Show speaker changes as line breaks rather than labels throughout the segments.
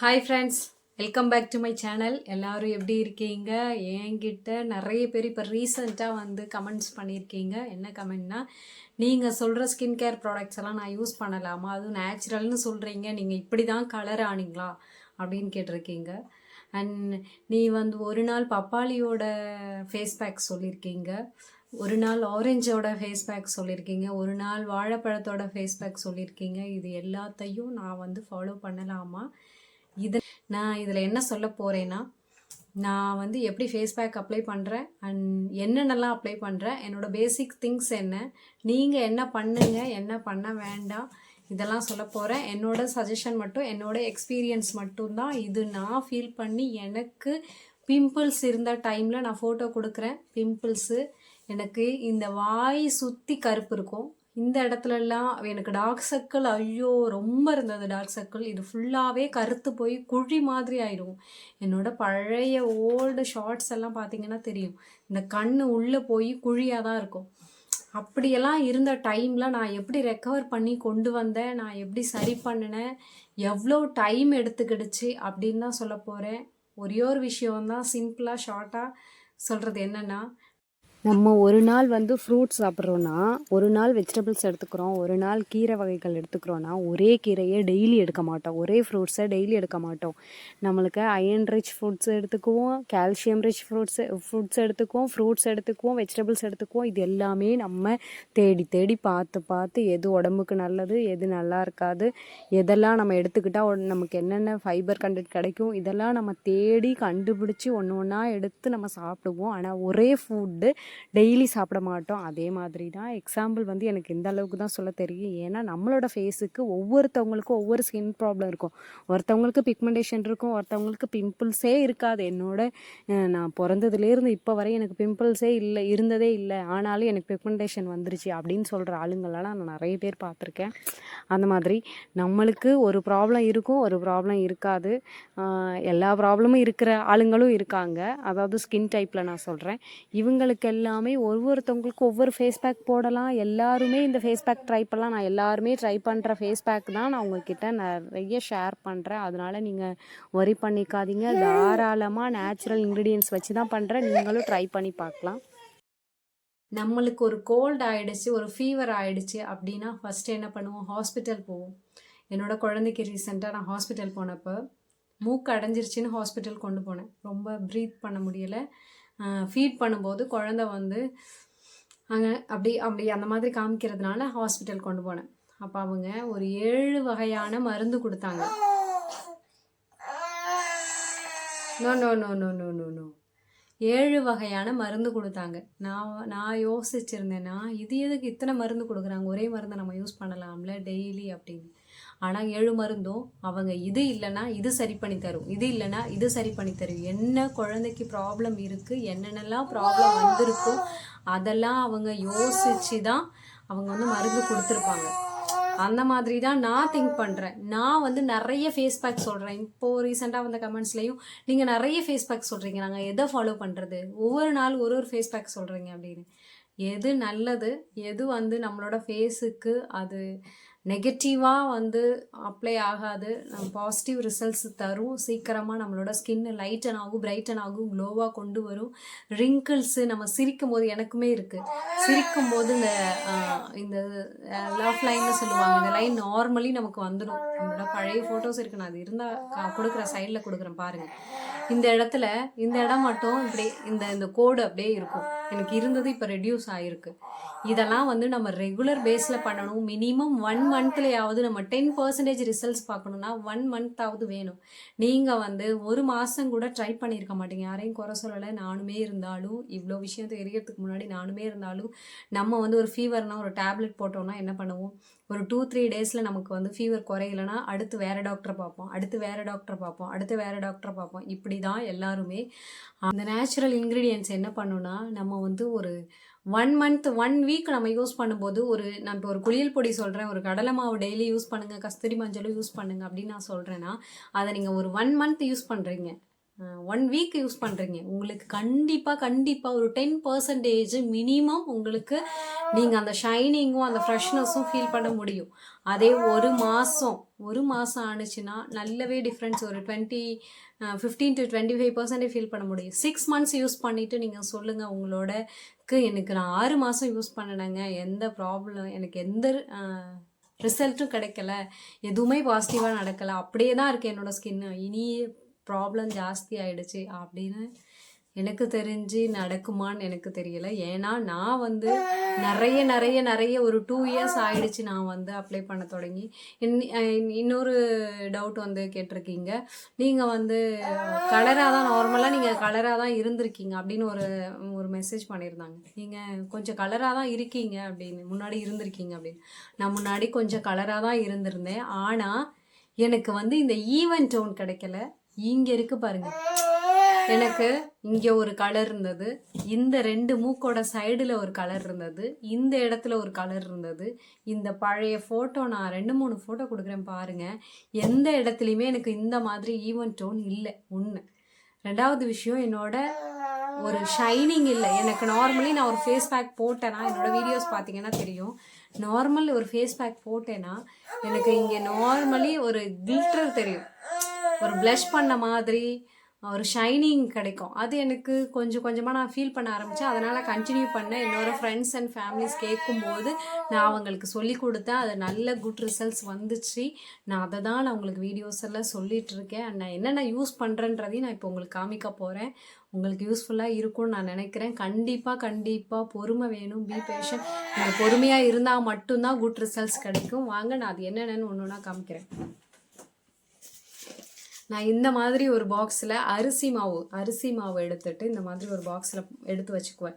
Hi friends welcome back to my channel எல்லோரும் எப்படி இருக்கீங்க? என்கிட்ட நிறைய பேர் இப்போ ரீசெண்டாக வந்து கமெண்ட்ஸ் பண்ணியிருக்கீங்க. என்ன கமெண்ட்னா நீங்கள் சொல்கிற ஸ்கின் கேர் ப்ராடக்ட்ஸ் எல்லாம் நான் யூஸ் பண்ணலாமா? அதுவும் நேச்சுரல்னு சொல்கிறீங்க நீங்கள் இப்படி தான் கலர் ஆனீங்களா? அப்படின்னு கேட்டிருக்கீங்க. அண்ட் நீ வந்து ஒரு நாள் பப்பாளியோட ஃபேஸ் பேக் சொல்லியிருக்கீங்க. ஒரு நாள் ஆரஞ்சோட ஃபேஸ் பேக் சொல்லியிருக்கீங்க. ஒரு நாள் வாழைப்பழத்தோட ஃபேஸ் பேக் சொல்லியிருக்கீங்க. இது எல்லாத்தையும் நான் வந்து ஃபாலோ பண்ணலாமா? இது நான் இதில் என்ன சொல்ல போகிறேன்னா நான் வந்து எப்படி ஃபேஸ் பேக் அப்ளை பண்ணுறேன் அண்ட் என்னென்னலாம் அப்ளை பண்ணுறேன் என்னோட பேசிக் திங்ஸ் என்ன நீங்கள் என்ன பண்ணுங்க என்ன பண்ண வேண்டாம் இதெல்லாம் சொல்ல போகிறேன் என்னோட சஜஷன் மட்டும் என்னோட எக்ஸ்பீரியன்ஸ் மட்டும்தான். இது நான் ஃபீல் பண்ணி எனக்கு பிம்பிள்ஸ் இருந்த டைமில் நான் ஃபோட்டோ கொடுக்குறேன். பிம்பிள்ஸு எனக்கு இந்த வாய் சுற்றி கருப்பு இருக்கும். இந்த இடத்துலலாம் எனக்கு டார்க் சர்க்கிள் ஐயோ ரொம்ப இருந்தது. டார்க் சர்க்கிள் இது ஃபுல்லாகவே கருத்து போய் குழி மாதிரி ஆயிடும். என்னோட பழைய ஓல்டு ஷார்ட்ஸ் எல்லாம் பார்த்தீங்கன்னா தெரியும். இந்த கண் உள்ளே போய் குழியாக தான் இருக்கும். அப்படியெல்லாம் இருந்த டைமில் நான் எப்படி ரெக்கவர் பண்ணி கொண்டு வந்தேன்? நான் எப்படி சரி பண்ணினேன்? எவ்வளோ டைம் எடுத்துக்கிடுச்சு அப்படின்னு தான் சொல்ல போகிறேன் ஒரே ஒரு விஷயம்தான் சிம்பிளாக ஷார்ட்டாக சொல்கிறது என்னென்னா
நம்ம ஒரு நாள் வந்து ஃப்ரூட்ஸ் சாப்பிட்றோன்னா ஒரு நாள் வெஜிடபிள்ஸ் எடுத்துக்கிறோம் ஒரு நாள் கீரை வகைகள் எடுத்துக்கிறோன்னா ஒரே கீரையை டெய்லி எடுக்க மாட்டோம். ஒரே ஃப்ரூட்ஸை டெய்லி எடுக்க மாட்டோம். நம்மளுக்கு அயன் ரிச் ஃபுட்ஸ் எடுத்துக்குவோம் கால்சியம் ரிச் ஃப்ரூட்ஸ் ஃப்ரூட்ஸ் எடுத்துக்குவோம் ஃப்ரூட்ஸ் எடுத்துக்குவோம் வெஜிடபிள்ஸ் எடுத்துக்குவோம். இது எல்லாமே நம்ம தேடி தேடி பார்த்து பார்த்து எது உடம்புக்கு நல்லது எது நல்லா இருக்காது எதெல்லாம் நம்ம எடுத்துக்கிட்டால் நமக்கு என்னென்ன ஃபைபர் கண்டென்ட் கிடைக்கும் இதெல்லாம் நம்ம தேடி கண்டுபிடிச்சி ஒன்று ஒன்றா எடுத்து நம்ம சாப்பிடுவோம். ஆனால் ஒரே ஃபுட்டு டெய்லி சாப்பிட மாட்டோம். அதே மாதிரி தான் எக்ஸாம்பிள் வந்து எனக்கு இந்த அளவுக்கு தான் சொல்ல தெரியும். ஏன்னா நம்மளோட ஃபேஸுக்கு ஒவ்வொருத்தவங்களுக்கும் ஒவ்வொரு ஸ்கின் ப்ராப்ளம் இருக்கும். ஒருத்தவங்களுக்கு பிக்மெண்டேஷன் இருக்கும். ஒருத்தவங்களுக்கு பிம்பிள்ஸே இருக்காது. என்னோட நான் பிறந்ததுலேருந்து இப்போ வரை எனக்கு பிம்பிள்ஸே இல்லை இருந்ததே இல்லை. ஆனாலும் எனக்கு பிக்மெண்டேஷன் வந்துருச்சு அப்படின்னு சொல்கிற ஆளுங்களெல்லாம் நான் நிறைய பேர் பார்த்துருக்கேன். அந்த மாதிரி நம்மளுக்கு ஒரு ப்ராப்ளம் இருக்கும் ஒரு ப்ராப்ளம் இருக்காது. எல்லா ப்ராப்ளமும் இருக்கிற ஆளுங்களும் இருக்காங்க. அதாவது ஸ்கின் டைப்பில் நான் சொல்கிறேன் இவங்களுக்கு எல்லாமே ஒவ்வொருத்தவங்களுக்கும் ஒவ்வொரு ஃபேஸ் பேக் போடலாம். எல்லாருமே இந்த ஃபேஸ் பேக் ட்ரை பண்ணலாம். நான் எல்லாருமே ட்ரை பண்ணுற ஃபேஸ் பேக் தான் நான் உங்ககிட்ட நிறைய ஷேர் பண்ணுறேன் அதனால் நீங்கள் ஒரி பண்ணிக்காதீங்க. தாராளமாக நேச்சுரல் இன்க்ரீடியன்ஸ் வச்சு தான் பண்ணுறேன் நீங்களும் ட்ரை பண்ணி பார்க்கலாம்.
நம்மளுக்கு ஒரு கோல்டு ஆகிடுச்சு ஒரு ஃபீவர் ஆகிடுச்சு அப்படின்னா ஃபஸ்ட்டு என்ன பண்ணுவோம்? ஹாஸ்பிட்டல் போவோம். என்னோடய குழந்தைக்கு ரீசெண்டாக நான் ஹாஸ்பிட்டல் போனப்போ மூக்கு அடைஞ்சிருச்சின்னு ஹாஸ்பிட்டல் கொண்டு போனேன். ரொம்ப ப்ரீத் பண்ண முடியலை. ஃபீட் பண்ணும்போது குழந்தை வந்து அங்கே அப்படி அப்படி அந்த மாதிரி காமிக்கிறதுனால ஹாஸ்பிட்டல் கொண்டு போனேன். அப்போ அவங்க ஒரு ஏழு வகையான மருந்து கொடுத்தாங்க. No no no no no no no ஏழு வகையான மருந்து கொடுத்தாங்க. நான் நான் யோசிச்சிருந்தேன்னா இது எதுக்கு இத்தனை மருந்து கொடுக்குறாங்க? ஒரே மருந்தை நம்ம யூஸ் பண்ணலாம்ல டெய்லி அப்படின்னு. ஆனால் ஏழு மருந்தும் அவங்க இது இல்லைன்னா இது சரி பண்ணி தரும் இது இல்லைன்னா இது சரி பண்ணி தரும். என்ன குழந்தைக்கு ப்ராப்ளம் இருக்குது என்னென்னலாம் ப்ராப்ளம் வந்திருக்கோ அதெல்லாம் அவங்க யோசிச்சு தான் அவங்க வந்து மருந்து கொடுத்துருப்பாங்க. அந்த மாதிரி தான் நான் திங்க் பண்ணுறேன் நான் வந்து நிறைய ஃபேஸ் பேக் சொல்கிறேன் இப்போது ரீசெண்டாக வந்த கமெண்ட்ஸ்லையும் நீங்கள் நிறைய ஃபேஸ் பேக் சொல்கிறீங்க நாங்கள் எதை ஃபாலோ பண்ணுறது ஒவ்வொரு நாள் ஒரு ஒரு ஃபேஸ் பேக் சொல்கிறீங்க அப்படின்னு. எது நல்லது? எது வந்து நம்மளோட ஃபேஸுக்கு அது நெகட்டிவாக வந்து அப்ளை ஆகாது. பாசிட்டிவ் ரிசல்ட்ஸ் தரும். சீக்கிரமாக நம்மளோட ஸ்கின் லைட்டன் ஆகும் பிரைட்டன் ஆகும் க்ளோவாக கொண்டு வரும். ரிங்கிள்ஸு நம்ம சிரிக்கும் போது எனக்குமே இருக்குது சிரிக்கும் போது இந்த இந்த லவ் லைன்னு சொல்லுவாங்க. இந்த லைன் நார்மலி நமக்கு வந்துடும் நம்மளோட பழைய ஃபோட்டோஸ் இருக்கு. நான் அது இருந்தால் கொடுக்குற சைடில் கொடுக்குறேன் பாருங்கள் இந்த இடத்துல இந்த இடம் மட்டும் இப்படி இந்த இந்த கோடு அப்படியே இருக்கும். எனக்கு இருந்தது இப்போ ரெடியூஸ் ஆகிருக்கு இதெல்லாம் வந்து நம்ம ரெகுலர் பேஸில் பண்ணணும். மினிமம் ஒன் மந்த்லேயாவது நம்ம டென் பர்சன்டேஜ் ரிசல்ட்ஸ் பார்க்கணுன்னா ஒன் மந்த்தாவது வேணும். நீங்கள் வந்து ஒரு மாதம் கூட ட்ரை பண்ணியிருக்க மாட்டீங்க. யாரையும் குறை சொல்லலை. நானுமே இருந்தாலும் இவ்வளோ விஷயம் தெரியறதுக்கு முன்னாடி நானுமே இருந்தாலும் நம்ம வந்து ஒரு ஃபீவர்னால் ஒரு டேப்லெட் போட்டோம்னா என்ன பண்ணுவோம்? ஒரு டூ த்ரீ டேஸில் நமக்கு வந்து ஃபீவர் குறையலனா அடுத்து வேறு டாக்டரை பார்ப்போம். அடுத்து வேறு டாக்டரை பார்ப்போம். அடுத்து வேறு டாக்டரை பார்ப்போம். இப்படி தான் எல்லாருமே அந்த நேச்சுரல் இன்க்ரீடியன்ஸ் என்ன பண்ணுன்னா நம்ம வந்து ஒரு ஒன் மந்த் ஒன் வீக் நம்ம யூஸ் பண்ணும்போது ஒரு நான் இப்போ ஒரு குளியல் பொடி சொல்கிறேன் ஒரு கடலை மாவு டெய்லி யூஸ் பண்ணுங்கள் கஸ்தூரி மஞ்சளும் யூஸ் பண்ணுங்கள் அப்படின்னு நான் சொல்கிறேன்னா அதை நீங்கள் ஒரு ஒன் மந்த் யூஸ் பண்ணுறீங்க ஒன் வீக் யூஸ் பண்ணுறீங்க உங்களுக்கு கண்டிப்பாக கண்டிப்பாக ஒரு டென் பர்சன்டேஜ் மினிமம் உங்களுக்கு நீங்கள் அந்த ஷைனிங்கும் அந்த ஃப்ரெஷ்னஸும் ஃபீல் பண்ண முடியும். அதே ஒரு மாதம் ஒரு மாதம் ஆணுச்சுன்னா நல்லவே டிஃப்ரென்ஸ் ஒரு twenty fifteen to twenty five percentage feel பண்ண முடியும். சிக்ஸ் மந்த்ஸ் யூஸ் பண்ணிவிட்டு நீங்கள் சொல்லுங்கள் உங்களோடக்கு எனக்கு நான் ஆறு மாதம் யூஸ் பண்ணினேங்க. எந்த ப்ராப்ளம் எனக்கு எந்த ரிசல்ட்டும் கிடைக்கல. எதுவுமே பாசிட்டிவாக நடக்கலை. அப்படியே தான் இருக்குது என்னோடய ஸ்கின்னு இனி ப்ராப்ளம் ஜாஸ்தி ஆயிடுச்சு அப்படின்னு எனக்கு தெரிஞ்சு நடக்குமான்னு எனக்கு தெரியல. ஏன்னா நான் வந்து நிறைய நிறைய நிறைய ஒரு டூ இயர்ஸ் ஆயிடுச்சு நான் வந்து அப்ளை பண்ண தொடங்கி. இன்னொரு டவுட் வந்து கேட்டிருக்கீங்க. நீங்கள் வந்து கலராக தான் நார்மலாக நீங்கள் கலராக தான் இருந்திருக்கீங்க அப்படின்னு ஒரு ஒரு மெசேஜ் பண்ணியிருந்தாங்க. நீங்கள் கொஞ்சம் கலராக தான் இருக்கீங்க அப்படின்னு முன்னாடி இருந்திருக்கீங்க அப்படின்னு. நான் முன்னாடி கொஞ்சம் கலராக தான் இருந்திருந்தேன். ஆனால் எனக்கு வந்து இந்த ஈவன் டோன் கிடைக்கல. இங்கே இருக்கு பாருங்க. எனக்கு இங்கே ஒரு கலர் இருந்தது. இந்த ரெண்டு மூக்கோட சைடில் ஒரு கலர் இருந்தது. இந்த இடத்துல ஒரு கலர் இருந்தது. இந்த பழைய ஃபோட்டோ நான் ரெண்டு மூணு ஃபோட்டோ கொடுக்குறேன் பாருங்க. எந்த இடத்துலையுமே எனக்கு இந்த மாதிரி ஈவன் டோன் இல்லை. ஒன்று ரெண்டாவது விஷயம் என்னோட ஒரு ஷைனிங் இல்லை. எனக்கு நார்மலி நான் ஒரு ஃபேஸ் பேக் போட்டேன்னா என்னோட வீடியோஸ் பார்த்தீங்கன்னா தெரியும். நார்மல் ஒரு ஃபேஸ் பேக் போட்டேன்னா எனக்கு இங்கே நார்மலி ஒரு கில்டர் தெரியும். ஒரு ப்ளஷ் பண்ண மாதிரி ஒரு ஷைனிங் கிடைக்கும். அது எனக்கு கொஞ்சம் கொஞ்சமாக நான் ஃபீல் பண்ண ஆரம்பித்தேன் அதனால் கண்டினியூ பண்ணேன். என்னோட ஃப்ரெண்ட்ஸ் அண்ட் ஃபேமிலிஸ் கேட்கும்போது நான் அவங்களுக்கு சொல்லி கொடுத்தேன். அது நல்ல குட் ரிசல்ட்ஸ் வந்துச்சு. நான் அதை தான் நான் உங்களுக்கு வீடியோஸ் எல்லாம் சொல்லிட்டு இருக்கேன். நான் என்னென்ன யூஸ் பண்ணுறேன்றதையும் நான் இப்போ உங்களுக்கு காமிக்க போகிறேன் உங்களுக்கு யூஸ்ஃபுல்லாக இருக்கும்னு நான் நினைக்கிறேன். கண்டிப்பாக கண்டிப்பாக பொறுமை வேணும். பி பேஷன் நீங்கள் பொறுமையாக இருந்தால் மட்டும்தான் குட் ரிசல்ட்ஸ் கிடைக்கும். வாங்க நான் அது என்னென்னு ஒன்று ஒன்றா காமிக்கிறேன். நான் இந்த மாதிரி ஒரு பாக்ஸில் அரிசி மாவு அரிசி மாவு எடுத்துட்டு இந்த மாதிரி ஒரு பாக்ஸில் எடுத்து வச்சுக்குவேன்.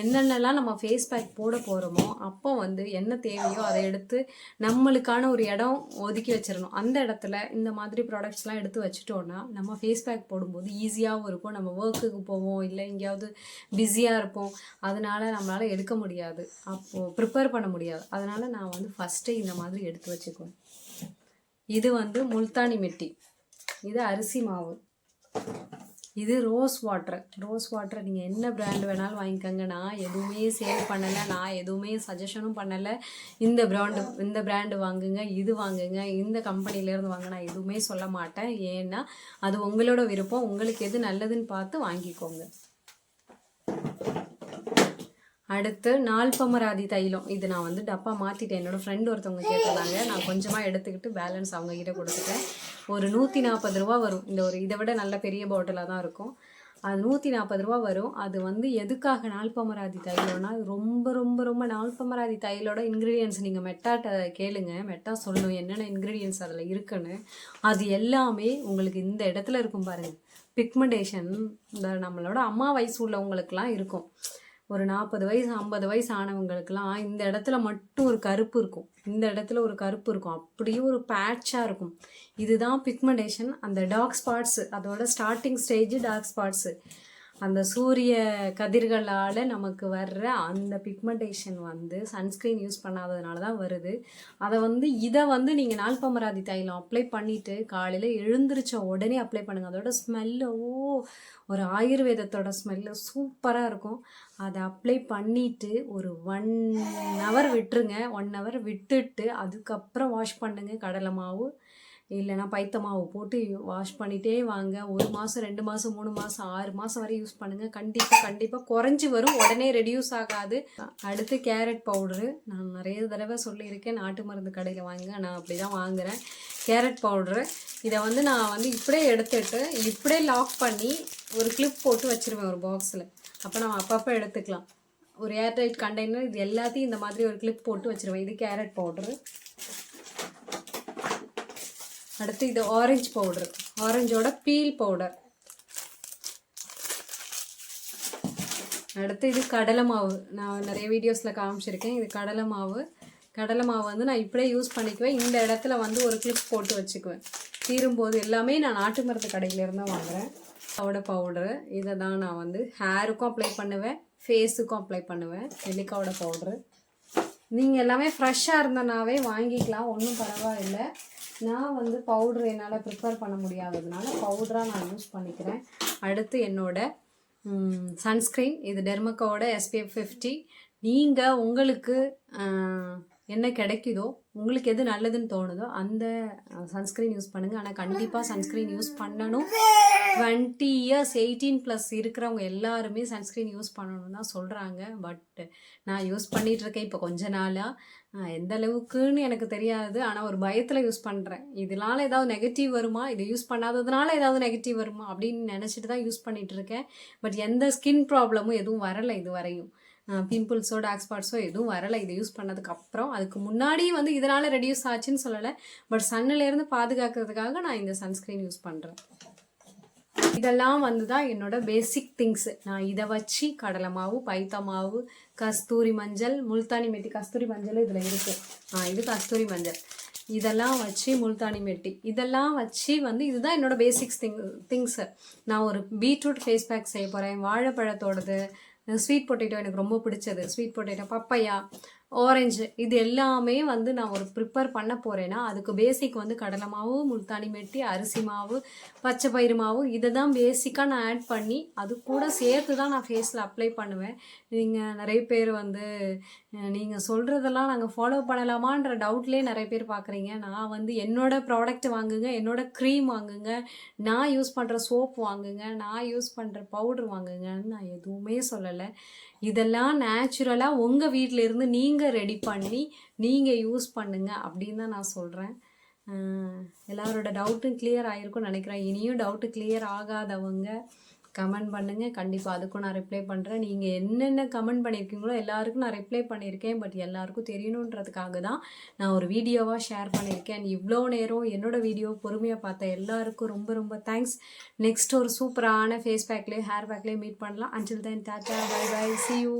என்னென்னலாம் நம்ம ஃபேஸ் பேக் போட போகிறோமோ அப்போ வந்து என்ன தேவையோ அதை எடுத்து நம்மளுக்கான ஒரு இடம் ஒதுக்கி வச்சிடணும். அந்த இடத்துல இந்த மாதிரி ப்ராடக்ட்ஸ்லாம் எடுத்து வச்சுட்டோன்னா நம்ம ஃபேஸ் பேக் போடும்போது ஈஸியாகவும் இருக்கும். நம்ம ஒர்க்குக்கு போவோம் இல்லை எங்கேயாவது பிஸியாக இருப்போம். அதனால் நம்மளால் எடுக்க முடியாது. அப்போது ப்ரிப்பேர் பண்ண முடியாது. அதனால் நான் வந்து ஃபஸ்ட்டே இந்த மாதிரி எடுத்து வச்சுக்குவேன். இது வந்து முல்தானி மெட்டி. இது அரிசி மாவு. இது ரோஸ் வாட்டர் ரோஸ் வாட்டர் நீங்கள் என்ன ப்ராண்ட் வேணாலும் வாங்கிக்கோங்க. நான் எதுவுமே சேல் பண்ணலை. நான் எதுவுமே சஜஷனும் பண்ணலை. இந்த ப்ராண்டு இந்த ப்ராண்டு வாங்குங்க இது வாங்குங்க. இந்த கம்பெனிலேருந்து வாங்க நான் எதுவுமே சொல்ல மாட்டேன். ஏன்னா அது உங்களோட விருப்பம். உங்களுக்கு எது நல்லதுன்னு பார்த்து வாங்கிக்கோங்க. அடுத்து நால்பமராதி தைலம். இது நான் வந்து டப்பா மாற்றிட்டேன் என்னோடய ஃப்ரெண்ட் ஒருத்தவங்க கேட்டிருந்தாங்க. நான் கொஞ்சமாக எடுத்துக்கிட்டு பேலன்ஸ் அவங்கக்கிட்ட கொடுத்துட்டேன். ஒரு நூற்றி நாற்பது ரூபா வரும். இந்த ஒரு இதை விட நல்ல பெரிய பாட்டிலாக தான் இருக்கும். அது நூற்றி நாற்பது ரூபா வரும். அது வந்து எதுக்காக நால்பமராதி தைலம்னா அது ரொம்ப ரொம்ப ரொம்ப நால்பமராதி தைலோட இன்க்ரீடியன்ஸ் நீங்கள் மெட்டாட்ட கேளுங்க. மெட்டா சொல்லணும் என்னென்ன இன்க்ரீடியன்ஸ் அதில் இருக்குன்னு. அது எல்லாமே உங்களுக்கு இந்த இடத்துல இருக்கும் பாருங்கள் பிக்மெண்டேஷன் இந்த நம்மளோட அம்மா வயசு உள்ளவங்களுக்குலாம் இருக்கும். ஒரு நாற்பது வயசு ஐம்பது வயசு ஆனவங்களுக்கெல்லாம் இந்த இடத்துல மட்டும் ஒரு கருப்பு இருக்கும். இந்த இடத்துல ஒரு கருப்பு இருக்கும். அப்படியே ஒரு பேட்சாக இருக்கும். இதுதான் பிக்மெண்டேஷன் அந்த டார்க் ஸ்பாட்ஸு அதோட ஸ்டார்டிங் ஸ்டேஜ் டார்க் ஸ்பாட்ஸு அந்த சூரிய கதிர்களால் நமக்கு வர்ற அந்த பிக்மெண்டேஷன் வந்து சன்ஸ்க்ரீன் யூஸ் பண்ணாததுனால தான் வருது. அதை வந்து இதை வந்து நீங்கள் நால்பமராதி தைலம் அப்ளை பண்ணிவிட்டு காலையில் எழுந்திரிச்ச உடனே அப்ளை பண்ணுங்கள் அதோட ஸ்மெல்லு ஓ ஒரு ஆயுர்வேதத்தோட ஸ்மெல்லு சூப்பராக இருக்கும். அதை அப்ளை பண்ணிவிட்டு ஒரு ஒன் ஹவர் விட்டுருங்க. ஒன் ஹவர் விட்டுட்டு அதுக்கப்புறம் வாஷ் பண்ணுங்கள் கடலை மாவு இல்லைனா பைத்த மாவு போட்டு வாஷ் பண்ணிகிட்டே வாங்க. ஒரு மாதம் ரெண்டு மாதம் மூணு மாதம் ஆறு மாதம் வரை யூஸ் பண்ணுங்கள் கண்டிப்பாக கண்டிப்பாக குறைஞ்சி வரும். உடனே ரெடியூஸ் ஆகாது. அடுத்து கேரட் பவுடரு நான் நிறைய தடவை சொல்லியிருக்கேன். நாட்டு மருந்து கடையில் வாங்குங்க. நான் அப்படி தான் வாங்குகிறேன் கேரட் பவுடரு இதை வந்து நான் வந்து இப்படியே எடுத்துட்டு இப்படியே லாக் பண்ணி ஒரு கிளிப் போட்டு வச்சிருவேன் ஒரு பாக்ஸில் அப்போ நம்ம அப்பப்போ எடுத்துக்கலாம். ஒரு ஏர்டைட் கண்டெய்னர் இது எல்லாத்தையும் இந்த மாதிரி ஒரு கிளிப் போட்டு வச்சிருவேன். இது கேரட் பவுட்ரு அடுத்து இது ஆரஞ்சு பவுடர் ஆரஞ்சோட பீல் பவுடர் அடுத்து இது கடலை மாவு. நான் நிறைய வீடியோஸில் காமிச்சிருக்கேன். இது கடலை மாவு. கடலை மாவு வந்து நான் இப்படியே யூஸ் பண்ணிக்குவேன். இந்த இடத்துல வந்து ஒரு கிளிப் போட்டு வச்சுக்குவேன். தீரும்போது எல்லாமே நான் நாட்டு மருந்து கடையிலேருந்து தான் வாங்குறேன். அதோட பவுடரு இதை தான் நான் வந்து ஹேருக்கும் அப்ளை பண்ணுவேன். ஃபேஸுக்கும் அப்ளை பண்ணுவேன். நெல்லிக்காவோட பவுடரு நீங்கள் எல்லாமே ஃப்ரெஷ்ஷாக இருந்தனாவே வாங்கிக்கலாம். ஒன்றும் பரவாயில்லை. நான் வந்து பவுடர் என்னால் ப்ரிப்பேர் பண்ண முடியாததுனால பவுடராக நான் யூஸ் பண்ணிக்கிறேன். அடுத்து என்னோட சன்ஸ்க்ரீன் இது டெர்மக்கோட எஸ்பிஎஃப் ஃபிஃப்டி நீங்கள் உங்களுக்கு என்ன கிடைக்குதோ உங்களுக்கு எது நல்லதுன்னு தோணுதோ அந்த சன்ஸ்க்ரீன் யூஸ் பண்ணுங்கள் ஆனால் கண்டிப்பாக சன்ஸ்க்ரீன் யூஸ் பண்ணணும். டுவெண்ட்டி இயர்ஸ் எயிட்டீன் ப்ளஸ் இருக்கிறவங்க எல்லாருமே சன்ஸ்க்ரீன் யூஸ் பண்ணணும் தான் சொல்கிறாங்க பட் நான் யூஸ் பண்ணிகிட்ருக்கேன் இருக்கேன் இப்போ கொஞ்ச நாளாக எந்த அளவுக்குன்னு எனக்கு தெரியாது. ஆனால் ஒரு பயத்தில் யூஸ் பண்ணுறேன் இதனால ஏதாவது நெகட்டிவ் வருமா? இதை யூஸ் பண்ணாததுனால ஏதாவது நெகட்டிவ் வருமா? அப்படின்னு நினச்சிட்டு தான் யூஸ் பண்ணிகிட்ருக்கேன் இருக்கேன். பட் எந்த ஸ்கின் ப்ராப்ளமும் எதுவும் வரலை இது வரையும் பிம்பிள்ஸோ டார்க் ஸ்பாட்ஸோ எதுவும் வரலை. இதை யூஸ் பண்ணதுக்கப்புறம் அதுக்கு முன்னாடி வந்து இதனால் ரெடியூஸ் ஆச்சுன்னு சொல்லலை. பட் சன்னிலேருந்து பாதுகாக்கிறதுக்காக நான் இந்த சன்ஸ்க்ரீன் யூஸ் பண்ணுறேன் இதெல்லாம் வந்து தான் என்னோட பேசிக் திங்ஸ் நான் இதை வச்சு கடலை மாவு பைத்த மாவு கஸ்தூரி மஞ்சள் முல்தானி மெட்டி கஸ்தூரி மஞ்சள் இதில் இருக்குது ஆ இது கஸ்தூரி மஞ்சள். இதெல்லாம் வச்சு முல்தானி மெட்டி இதெல்லாம் வச்சு வந்து இதுதான் என்னோட பேசிக்ஸ் திங் திங்ஸு நான் ஒரு பீட்ரூட் ஃபேஸ் பேக் செய்ய போகிறேன் வாழைப்பழத்தோடது ஸ்வீட் பொட்டேட்டோ எனக்கு ரொம்ப பிடிச்சது. ஸ்வீட் பொட்டேட்டோ பப்பையா ஆரஞ்சு இது எல்லாமே வந்து நான் ஒரு ப்ரிப்பேர் பண்ண போகிறேன்னா அதுக்கு பேசிக் வந்து கடலை மாவு முல்தானி மெட்டி அரிசி மாவு பச்சை பயிறு மாவு இதை தான் பேசிக்காக நான் ஆட் பண்ணி அது கூட சேர்த்து தான் நான் ஃபேஸில் அப்ளை பண்ணுவேன். நீங்கள் நிறைய பேர் வந்து நீங்கள் சொல்கிறதெல்லாம் நாங்கள் ஃபாலோ பண்ணலாமான்ற டவுட்லேயே நிறைய பேர் பார்க்குறீங்க நான் வந்து என்னோடய ப்ராடக்ட் வாங்குங்க என்னோடய க்ரீம் வாங்குங்க நான் யூஸ் பண்ணுற சோப் வாங்குங்க நான் யூஸ் பண்ணுற பவுடர் வாங்குங்கன்னு நான் எதுவுமே சொல்லலை. இதெல்லாம் நேச்சுரலாக உங்கள் வீட்டில் இருந்து நீங்கள் ரெடி பண்ணி நீங்கள் யூஸ் பண்ணுங்கள் அப்படின்னு தான் நான் சொல்கிறேன் எல்லாரோட டவுட்டும் கிளியர் ஆகிருக்கும்னு நினைக்கிறேன். இனியும் டவுட்டு கிளியர் ஆகாதவங்க கமெண்ட் பண்ணுங்கள் கண்டிப்பாக அதுக்கும் நான் ரிப்ளை பண்ணுறேன் நீங்கள் என்னென்ன கமெண்ட் பண்ணியிருக்கீங்களோ எல்லாருக்கும் நான் ரிப்ளை பண்ணியிருக்கேன். பட் எல்லாருக்கும் தெரியணுன்றதுக்காக தான் நான் ஒரு வீடியோவாக ஷேர் பண்ணியிருக்கேன். இவ்வளோ நேரம் என்னோட வீடியோ பொறுமையாக பார்த்த எல்லாருக்கும் ரொம்ப ரொம்ப தேங்க்ஸ் நெக்ஸ்ட் ஒரு சூப்பரான ஃபேஸ் பேக்லேயே ஹேர் பேக்லேயே மீட் பண்ணலாம். Until then tata bye bye see you